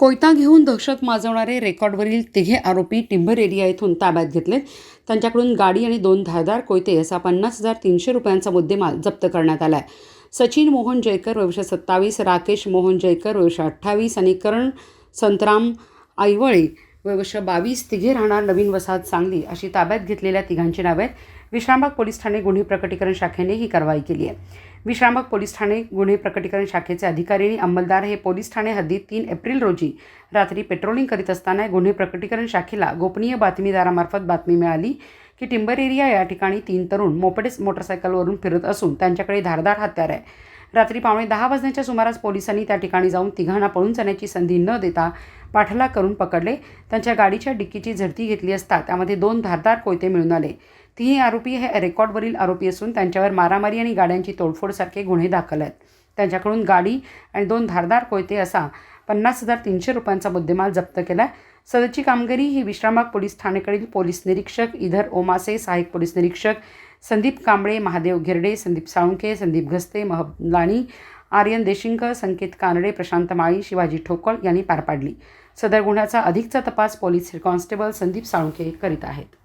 कोयता घेऊन दहशत माजवणारे रेकॉर्डवरील तिघे आरोपी टिंबर एरिया येथून ताब्यात घेतले. त्यांच्याकडून गाडी आणि दोन धारदार कोयते असा पन्नास हजार तीनशे रुपयांचा मुद्देमाल जप्त करण्यात आला आहे सचिन मोहन जयकर वयोवर्ष सत्तावीस राकेश मोहन जयकर वर्ष अठ्ठावीस आणि करण संतराम ऐवळे वर्ष बावीस तिघे राहणार नवीन वसाहत सांगली अशी ताब्यात घेतलेल्या तिघांची नावे आहेत. विश्रामबाग पोलीस ठाणे गुन्हे प्रकटीकरण शाखेने ही कारवाई केली आहे. विश्रामबाग पोलीस ठाणे गुन्हे प्रकटीकरण शाखेचे अधिकारी आणि अंमलदार हे पोलीस ठाणे हद्दीत तीन एप्रिल रोजी रात्री पेट्रोलिंग करीत असताना गुन्हे प्रकटीकरण शाखेला गोपनीय बातमीदारामार्फत बातमी मिळाली की टिंबर एरिया या ठिकाणी तीन तरुण मोपडेच मोटरसायकलवरून फिरत असून त्यांच्याकडे धारदार हत्यार आहे. रात्री पावणे दहा वाजण्याच्या सुमारास पोलिसांनी त्या ठिकाणी जाऊन तिघांना पळून जाण्याची संधी न देता पाठलाग करून पकडले. त्यांच्या गाडीच्या डिक्कीची झडती घेतली असता त्यामध्ये दोन धारदार कोयते मिळून आले. तीही आरोपी हे रेकॉर्डवरील आरोपी असून त्यांच्यावर मारामारी आणि गाड्यांची तोडफोडसारखे गुन्हे दाखल आहेत. त्यांच्याकडून गाडी आणि दोन धारदार कोयते असा पन्नास हजार तीनशे रुपयांचा मुद्देमाल जप्त केला सदरची कामगिरी ही विश्रामबाग पोलीस ठाणेकडील पोलीस निरीक्षक इधर ओमासे सहाय्यक पोलीस निरीक्षक संदीप कांबळे महादेव गिरडे संदीप साळुंके संदीप घस्ते महब लाणी आर्यन देशिंकर संकेत कानडे प्रशांत माळी शिवाजी ठोकळ यांनी पार पाडली. सदर गुन्ह्याचा अधिकचा तपास पोलीस कॉन्स्टेबल संदीप साळुंखे करीत आहेत.